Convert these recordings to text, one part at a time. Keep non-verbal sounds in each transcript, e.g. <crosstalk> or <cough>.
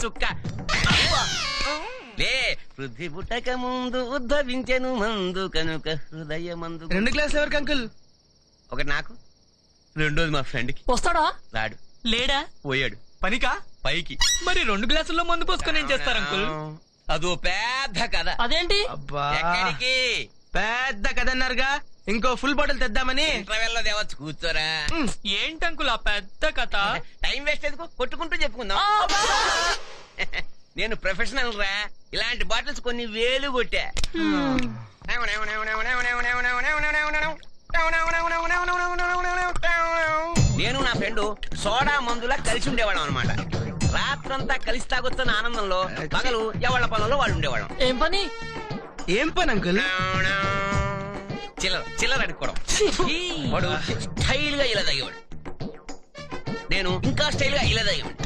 చుక్క. లే పృథ్వీ పుట్టక ముందు ఉద్భవించెను మందు కనుక హృదయ మందు రెండు గ్లాసులు ఎవరికి అంకుల్? ఒకటి నాకు రెండోది మా ఫ్రెండ్కి వస్తాడా? రాడు. లేడా? పోయాడు. పనికా? పైకి. మరి రెండు గ్లాసుల్లో మందు పోసుకొని ఏం చేస్తారు అంకుల్? అదో పెద్ద కథ. అదేంటి? అబ్బా. ఎక్కడికి? పెద్ద కథ అన్నారుగా. ఇంకో ఫుల్ బాటిల్ తెద్దామని. ఇంటర్వెల్లో తేవచ్చు కూర్చోరా. ఏంటి అంకుల్ ఆ పెద్ద కథ? టైం వేస్ట్ ఎందుకు? కొట్టుకుంటూ చెప్పుకుందాం. <laughs> నేను ప్రొఫెషనల్ రా. ఇలాంటి బాటిల్స్ కొన్ని వేలు కొట్టా. నేను నా ఫ్రెండ్ సోడా మందులా కలిసి ఉండేవాళ్ళం అనమాట రాత్రంతా కలిసి తాగొచ్చిన ఆనందంలో పగలు ఎవళ్ళ పనుల్లో వాళ్ళు ఉండేవాళ్ళం. ఏం పని? ఏం పని అంకుల్? చిల్లర చిల్లర అడుక్కోవడం. వాడు స్టైల్గా ఇలా తాగేవాడు. నేను ఇంకా స్టైల్గా ఇలా తాగేవాడు.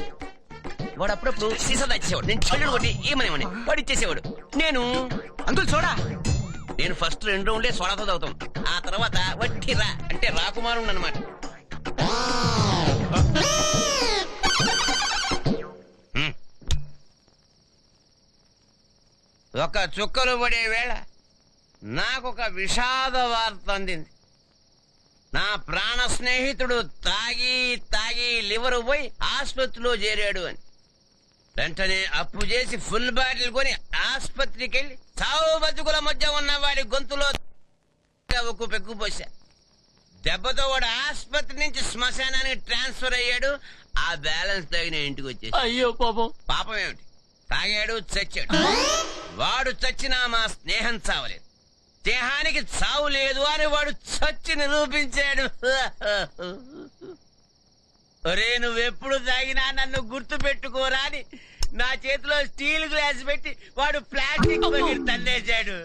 వాడు అప్పుడప్పుడు సీసా తెచ్చేవాడు నేను చెల్లెడు కొట్టి ఏమనేవాడిని? వాడు ఇచ్చేసేవాడు. నేను అంకుల్ చూడా నేను ఫస్ట్ రెండు రౌండ్లే సోడాతో తాగుతాం. ఆ తర్వాత వట్టి రా అంటే రాకుమారుడు అనమాట ఒక చుక్కలు పడే వేళ నాకొక విషాద వార్త అందింది. నా ప్రాణ స్నేహితుడు తాగి తాగి లివర్ పోయి ఆసుపత్రిలో చేరాడు అని. వెంటనే అప్పు చేసి ఫుల్ బాటిల్ కొని ఆసుపత్రికి వెళ్ళి చావు బతుకుల మధ్య ఉన్న వాడి గొంతులో ఉక్కు పెక్కు పోసా దెబ్బతో వాడు ఆసుపత్రి నుంచి శ్మశానానికి ట్రాన్స్ఫర్ అయ్యాడు. ఆ బ్యాలెన్స్ తగిన ఇంటికి వచ్చేసి అయ్యో పాపం. పాపం ఏమిటి? తాగాడు చచ్చాడు. వాడు చచ్చినా మా స్నేహం చావలేదు. దేహానికి చావు లేదు అని వాడు చచ్చి నిరూపించాడు. ఒరే నువ్వెప్పుడు తాగినా నన్ను గుర్తు పెట్టుకోరా అని నా చేతిలో స్టీల్ గ్లాస్ పెట్టి వాడు ప్లాస్టిక్ బకెట్ తన్నేశాడు.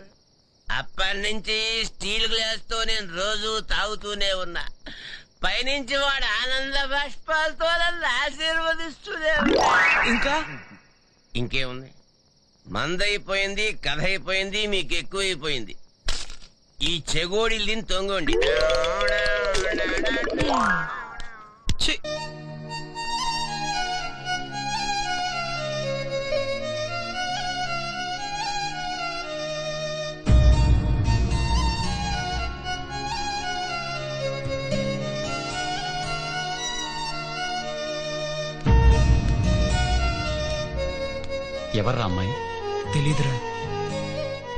అప్పటి నుంచి స్టీల్ గ్లాస్తో నేను రోజు తాగుతూనే ఉన్నా. పైనుంచి వాడు ఆనంద బాష్పాలతో నన్ను ఆశీర్వదిస్తూనే. ఇంకా? ఇంకేముంది? మందైపోయింది కథ అయిపోయింది మీకు ఎక్కువైపోయింది ఈ చెగోడి దీన్ని తొంగండి. ఎవర్రా అమ్మాయి? తెలీదురా.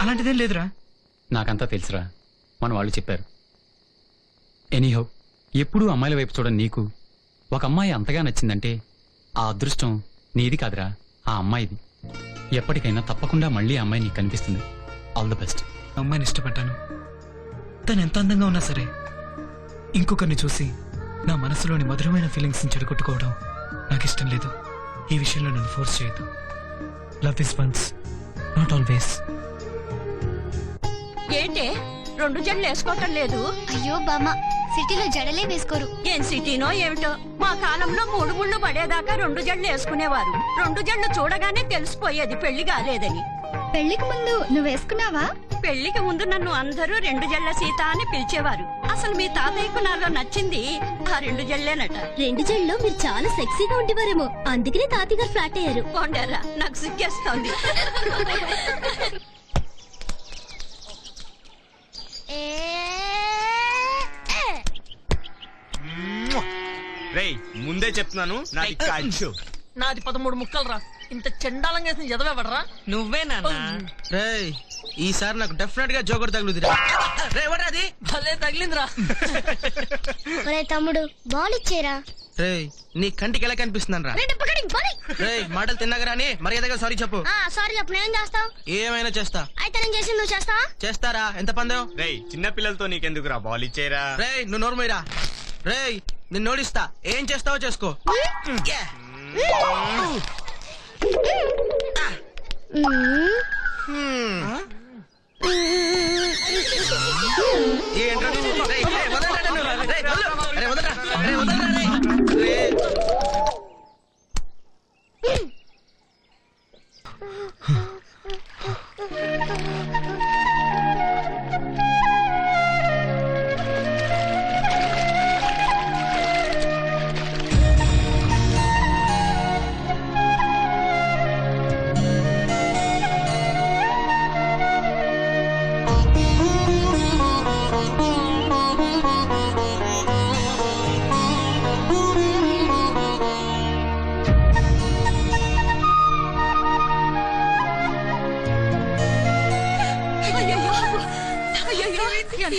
అలాంటిదేం లేదురా. నాకంతా తెలుసురా. మన వాళ్ళు చెప్పారు. ఎనీహో ఎప్పుడూ అమ్మాయిల వైపు చూడని నీకు ఒక అమ్మాయి అంతగా నచ్చిందంటే ఆ అదృష్టం నీది కాదురా. ఆ అమ్మాయిది. ఎప్పటికైనా తప్పకుండా మళ్ళీ ఆ అమ్మాయి నీకు కనిపిస్తుంది. ఆల్ ద బెస్ట్ అమ్మాయిని ఇష్టపడ్డాను. తను ఎంత అందంగా ఉన్నా సరే ఇంకొకరిని చూసి నా మనసులోని మధురమైన ఫీలింగ్స్ చెడగొట్టుకోవడం నాకు ఇష్టం లేదు. ఈ విషయంలో నన్ను ఫోర్స్ చేయదు love is once not always ఏంటే? రెండు జడలు వేసుకోవటం లేదు. అయ్యో బామ్మ సిటీలో జడలే వేసుకోరు. ఏం సిటీనో ఏమిటో? మా కాలంలో మూడు ముళ్ళు పడేదాకా రెండు జడలు వేసుకునేవారు. రెండు జడలు చూడగానే తెలిసిపోయేది పెళ్ళి కాలేదని. పెళ్ళికి ముందు నువ్వు వేసుకున్నావా? పెళ్ళికి ముందు నన్ను అందరూ రెండు జడ్ల సీత అని పిలిచేవారు. అసలు మీ తాతయ్యకు నాలో నచ్చింది ఆ రెండు జల్లేనట రెండు జడలో మీరు చాలా సెక్సీగా ఉండేవారేమో. అందుకనే తాతయ్య గారు ఫ్లాట్ అయ్యారు. నాకు సిగ్గేస్తోంది. రేయ్ ముందే చెప్తున్నాను. నాది కాల్చు. నాది పదమూడు ముక్కలు రా ఇంత చెండాలంగా వేసిన చదవబడరా నువ్వే నాన్న. రేయ్ ఈసారి నాకు డెఫినెట్గా జోకర్ తగులుదిరా. రే అది? భలే తగిలిందిరా. ఒరే తమ్ముడు బాల్ ఇచ్చేరా? రేయ్ నీ కంటికి ఎలా కనిపిస్తుందని రా రేయ్ మాటలు తిన్నాగా రాని మర్యాదగా సారీ చెప్పు. సారీ చెప్పు నేను చేస్తావు ఏమైనా చేస్తా. అయితే నేను చేసి నువ్వు చేస్తావా? చేస్తారా? ఎంత పందెం? రేయ్ చిన్న పిల్లలతో నీకెందుకురా బాల్ ఇచ్చేరా రేయ్ నువ్వు నోర్మోయిరా రేయ్ నిన్ను నోడిస్తా ఏం చేస్తావో చేసుకో ఏంట్రా నువ్వు? రేయ్, రేయ్, వదలరా నన్ను. రేయ్, వదలు. రేయ్, వదలరా. రేయ్, వదలరా,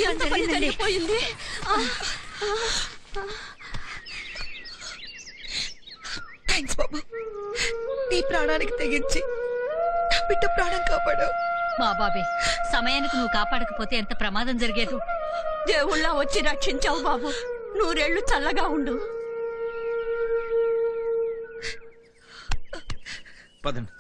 ఎంత పని జరిగిపోయింది థ్యాంక్స్ బాబు. నీ ప్రాణానికి తెగించి నా బిడ్డ ప్రాణం కాపాడు. మా బాబే సమయానికి నువ్వు కాపాడకపోతే ఎంత ప్రమాదం జరిగేదు? దేవుళ్ళ వచ్చి రక్షించావు బాబు. నూరేళ్ళు చల్లగా ఉండు. పదండి.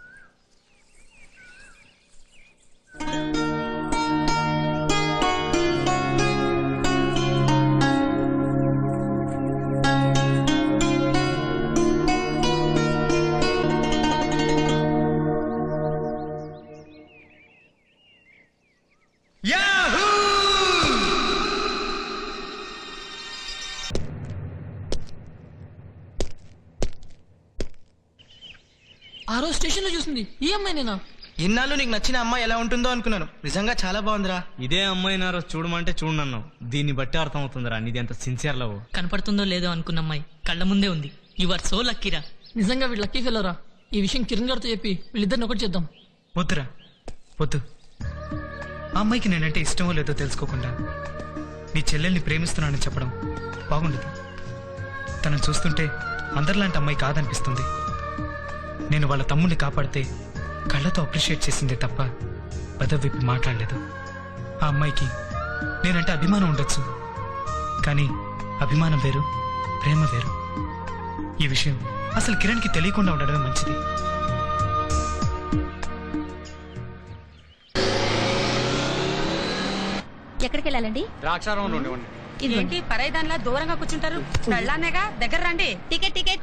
రోజు స్టేషన్లో చూసింది. ఈ అమ్మాయి నేనా? ఇన్నాళ్ళు నీకు నచ్చిన అమ్మాయి ఎలా ఉంటుందో అనుకున్నాను. నిజంగా చాలా బాగుందిరా. ఇదే అమ్మాయి నారో చూడమంటే చూడనన్నావు. దీన్ని బట్టి అర్థమవుతుందిరా నీది ఎంత సిన్సియర్ లవ్. కనపడుతుందో లేదో అనుకున్న అమ్మాయి కళ్ళ ముందే ఉంది. యు ఆర్ సో లక్కీరా నిజంగా వీళ్ళు లక్కీ ఫెలోరా ఈ విషయం కిరణ్ గారితో చెప్పి వీళ్ళిద్దరిని ఒకటి చేద్దాం. వద్దురా వద్దు. ఆ అమ్మాయికి నేనంటే ఇష్టమో లేదో తెలుసుకోకుండా నీ చెల్లెల్ని ప్రేమిస్తున్నానని చెప్పడం బాగుండదు. తనను చూస్తుంటే అందరిలాంటి అమ్మాయి కాదనిపిస్తుంది. నేను వాళ్ళ తమ్ముడిని కాపాడితే కళ్ళతో అప్రిషియేట్ చేసిందే తప్ప పెదవి విప్పి మాట్లాడలేదు. ఆ అమ్మాయికి నేనంటే అభిమానం ఉండొచ్చు. కానీ అభిమానం వేరు ప్రేమ వేరు. ఈ విషయం అసలు కిరణ్కి తెలియకుండా ఉండడమే మంచిది. ఎక్కడికి వెళ్ళాలండి ద్రాక్షారం ఉండండి ఏంటి పరైదానిలా దూరంగా కూర్చుంటారు? వెళ్ళానేగా? దగ్గర రండి. Ticket ticket.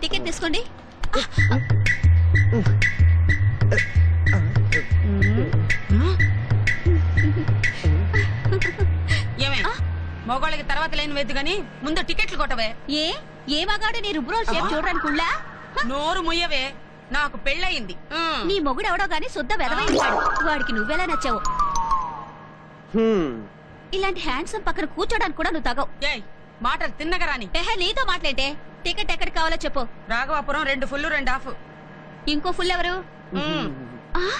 టికెట్ తీసుకోండి. మగవాళ్ళకి తర్వాత లేని వేద్దు గాని ముందు టికెట్లు కొట్టవే. ఏ? ఏ మగాడు? నీ రుబ్రోల్ షేప్ చూడడానికి ఉళ్ళా నోరు ముయ్యవే. నాకు పెళ్ళయింది. నీ మొగుడు ఎవడో గాని శుద్ధ వెదవైంటాడు వాడికి నువ్వెలా నచ్చావు? ఇలాంటి హ్యాండ్సమ్ పక్కన కూర్చోడానికి కూడా నువ్వు తగవు. ఏయ్ మాటలు తిన్నగా రాని. ఎహే నీతో మాట్లాడే టికెట్ ఎక్కడికి కావాలో చెప్పు. రాఘవాపురం రెండు ఫుల్ రెండు హాఫ్. ఇంకో ఫుల్ ఎవరు. ఆ,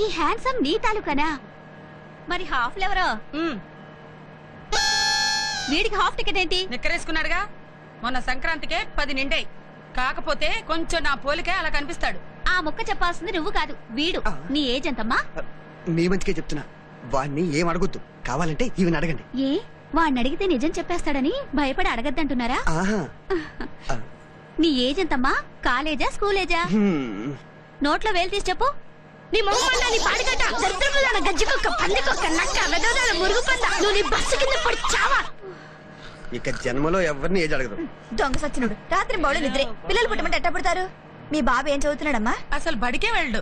ఈ హ్యాండ్సమ్ నీ తాలూకానా? మరి హాఫ్ ఎవరో. వీడికి హాఫ్ టికెట్ ఏంటి? నిక్కరేసుకున్నాడుగా? మొన్న సంక్రాంతికే పది నిండాయి. కాకపోతే కొంచెం నా పోలికే అలా కనిపిస్తాడు. ఆ ముక్క చెప్పాల్సింది నువ్వు కాదు వీడు. నీ ఏజ్ ఎంతమ్మా మీ మంచికే చెప్తున్నా. వాడిని ఏం అడగొద్దు. కావాలంటే ఈవెన్ అడగండి. ఏ? వాడిని అడిగితే నిజం చెప్పేస్తాడని భయపడి అడగద్దంటున్నారా? ఆహా. నీ ఏజ్ ఎంతమ్మా కాలేజా స్కూలేజా. నోట్లో వేలు తీసి చెప్పు. నీ మొహం నీ పాడిగట్ట దరిద్రపులాన గజ్జికొక్క పందికొక్క నక్క వెదోదాల మురుగు పంద. నువ్వు నీ బస్సు కింద పడి చావా. ఇక జన్మలో ఎవరిని అడగదు. దొంగ సచ్చినుడు. రాత్రి బౌళ నిద్రే. పిల్లలు పుట్టమంటే ఎట్ట పుడతారు? మీ బాబు ఏం చదువుతున్నాడమ్మా? అసలు బడికే వెళ్ళడు.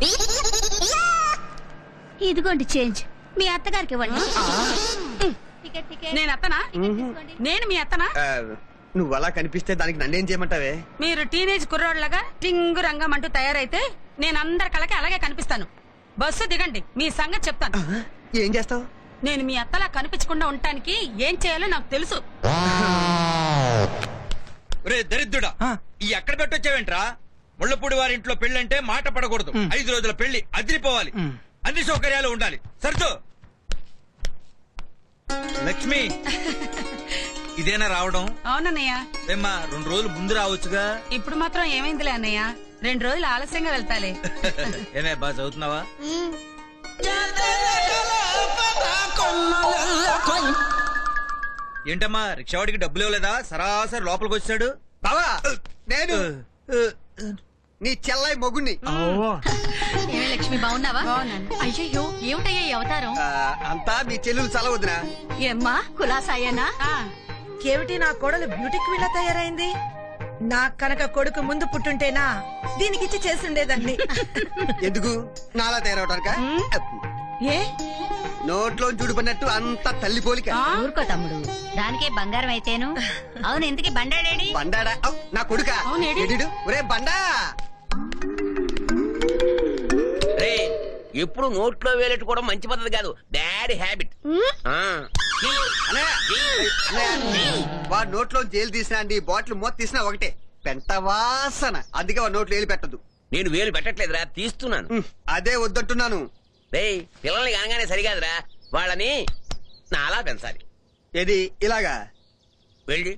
ఇదిగోండి చేంజ్. మీ అత్తగారికి ఇవ్వండి. నేను అత్తనా నేను మీ అత్తనా నువ్వు అలా కనిపిస్తే దానికి నన్నేం చేయమంటావే? మీరు టీనేజ్ కుర్రోడ్లాగా టింగు రంగం అంటూ తయారైతే నేను అందరి కళ్ళకి అలాగే కనిపిస్తాను. బస్సు దిగండి మీ సంగతి చెప్తాను. ఏం చేస్తావు? నేను మీ అత్తలా కనిపించకుండా ఉండటానికి ఏం చేయాలో నాకు తెలుసు. రే దరిద్రుడా ఈ ఎక్కడ పెట్టొచ్చావేంట్రా? ముళ్ళపూడి వారి ఇంట్లో పెళ్ళంటే మాట పడకూడదు. ఐదు రోజుల పెళ్ళి అదిరిపోవాలి. అన్ని సౌకర్యాలు ఉండాలి. సర్దు లక్ష్మి ఇదేనా రావడం? అవునన్నయ్య. ఏమ్మా రెండు రోజులు ముందు రావచ్చుగా? ఇప్పుడు మాత్రం ఏమైందిలే అన్నయ్య? రెండు రోజులు ఆలస్యంగా వెళ్తాలే. ఏమే బాగా చదువుతున్నావా? ఏంటమ్మా రిక్షావాడికి డబ్బులు ఇవ్వలేదా? సరాసరి లోపలికి వచ్చాడు. బావా! నేను నీ చెల్లాయి మొగుణ్ణి. ఏమే లక్ష్మి బాగున్నావా? అయ్యయ్యో ఏమిటయ్యా ఈ అవతారం? ఆ, అంతా నీ చెల్లెలు చాలా వదినా ఏమ్మా కులాసాయేనా? ఆ, కేవిటి నా కోడలు బ్యూటీ క్వీన్ తయారైంది? నా కనుక కొడుకు ముందు పుట్టుంటేనా దీనికిచ్చి చేస్తుండేదాన్ని. ఎందుకు? నాలా తయారవటానిక? ఏ? నోట్లో చూడుపడినట్టు అంత తల్లి పోలిక. ఆ? ఊరుకో తమ్ముడు దానికే బంగారం అయితేను. అవును ఇంతకీ బండాడేడి? బండాడా? నా కొడుక? ఒరే బండా! ఎప్పుడు నోట్లో వేలెట్టుకోవడం మంచి పద్ధతి కాదు. బ్యాడ్ హ్యాబిట్ వాడు నోట్లో జైలు తీసినా అండి బాటిల్ మూత తీసినా ఒకటే. పెంట వాసన. అందుకే వాడు నోట్లో ఏలు పెట్టదు నేను వేలు పెట్టట్లేదురా తీస్తున్నాను. అదే వద్దంటున్నాను. రే పిల్లల్ని కానగానే సరికాదురా వాళ్ళని నాలా పెంచాలి. ఏది? ఇలాగా? వెళ్ళి.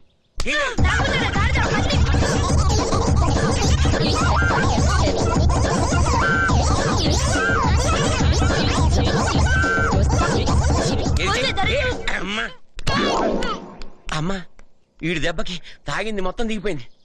అమ్మా వీడి దెబ్బకి తాగింది మొత్తం దిగిపోయింది.